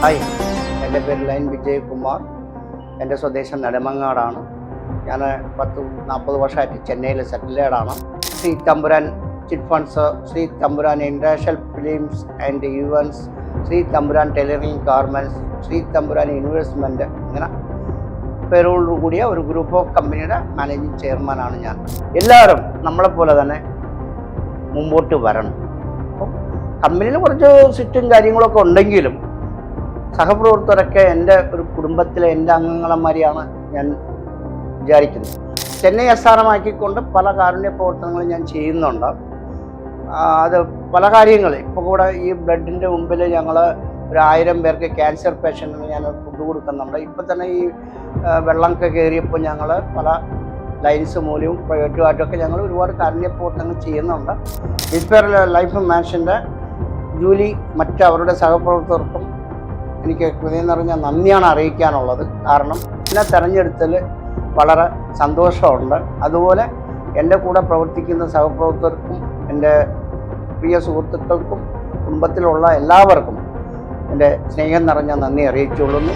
Hi എന്റെ പേര് line Vijayakumar. എന്റെ സ്വദേശം നെടുമങ്ങാടാണ്. ഞാൻ പത്ത് നാൽപ്പത് വർഷമായിട്ട് ചെന്നൈയിൽ സെറ്റിലേഡാണ് ശ്രീ തമ്പുരാൻ chit funds Sree Thampuran international films and events Sree Thampuran tailoring garments Shri Thampuran investment ഇങ്ങനെ പേരോടുകൂടിയ ഒരു ഗ്രൂപ്പ് ഓഫ് കമ്പനിയുടെ മാനേജിങ് ചെയർമാനാണ് ഞാൻ. എല്ലാവരും നമ്മളെപ്പോലെ തന്നെ മുമ്പോട്ട് വരണം. അപ്പം കമ്പനിയിൽ കുറച്ച് സിറ്റും കാര്യങ്ങളൊക്കെ ഉണ്ടെങ്കിലും സഹപ്രവർത്തകരൊക്കെ എന്റെ ഒരു കുടുംബത്തിലെ എന്റെ അംഗങ്ങളന്മാരെയാണ് ഞാൻ വിചാരിക്കുന്നത്. ചെന്നൈ അസ്ഥാനമാക്കിക്കൊണ്ട് പല കാരുണ്യ പ്രവർത്തനങ്ങളും ഞാൻ ചെയ്യുന്നുണ്ട്. അത് പല കാര്യങ്ങൾ ഇപ്പോൾ കൂടെ ഈ ബ്ലഡിന്റെ മുമ്പിൽ ഞങ്ങൾ ഒരു ആയിരം പേർക്ക് ക്യാൻസർ പേഷ്യന്റിന് ഞാൻ ഫുഡ് കൊടുക്കുന്നുണ്ട്. ഇപ്പം തന്നെ ഈ വെള്ളമൊക്കെ കയറിയപ്പോൾ ഞങ്ങൾ പല ലൈൻസ് മൂലവും പ്രൈവറ്റുമായിട്ടൊക്കെ ഞങ്ങൾ ഒരുപാട് കാരുണ്യ പ്രവർത്തനങ്ങൾ ചെയ്യുന്നുണ്ട്. ഇൻസ്പയർ ലൈഫ് മാൻഷന്റെ ജൂലി മറ്റവരുടെ സഹപ്രവർത്തകർക്കും എനിക്ക് ഹൃദയം നിറഞ്ഞ നന്ദിയാണ് അറിയിക്കാനുള്ളത്. കാരണം എന്നെ തെരഞ്ഞെടുത്തതിൽ വളരെ സന്തോഷമുണ്ട്. അതുപോലെ എന്റെ കൂടെ പ്രവർത്തിക്കുന്ന സഹപ്രവർത്തകർക്കും എന്റെ പ്രിയ സുഹൃത്തുക്കൾക്കും കുടുംബത്തിലുള്ള എല്ലാവർക്കും എന്റെ സ്നേഹം നിറഞ്ഞ നന്ദി അറിയിച്ചുകൊള്ളുന്നു.